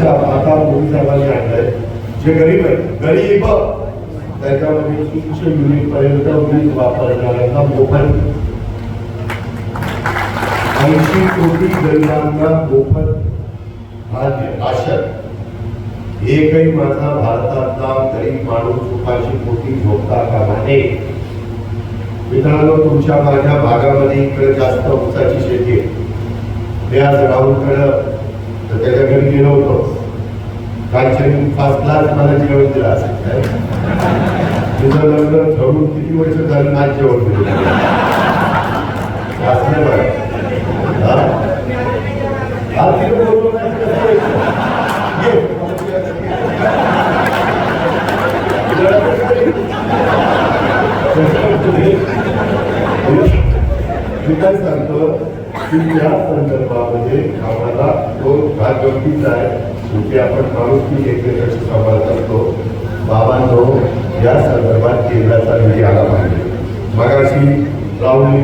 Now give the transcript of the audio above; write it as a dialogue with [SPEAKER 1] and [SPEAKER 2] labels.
[SPEAKER 1] त्याच्या आता मोदी साहेबांनी आणलंय. जे गरीब आहेत गरीब त्याच्यामध्ये तीनशे युनिट पर्यंत वीज वापरणाऱ्यांना मोफत. ऐंशी कोटी गरिबांना मोफत भाग्य राशन. एकही माझा भारतातला गरीब माणूस उपाशी पोटी झोपता कामा नये मित्रांनो तुमच्या माझ्या भागामध्ये इकडे जास्त उसाची शेती आहे. मी आज राहुलकडं तर त्याच्या घरी गेलो होतो. कालच्या फर्स्ट क्लास मला जेवण दिला असेल काय? तुझं लग्न ठरून किती वर्ष झालं नाच जेवण दिलं असं बरं. मी काय सांगतो? की संदर्भामध्ये आम्हाला तो भाग गमतीचा आहे. शेवटी आपण माणूस की एकमेकांशी संवाद करतो. बाबांनो या संदर्भात केंद्राचा निधी आला पाहिजे. मगाशी राहुल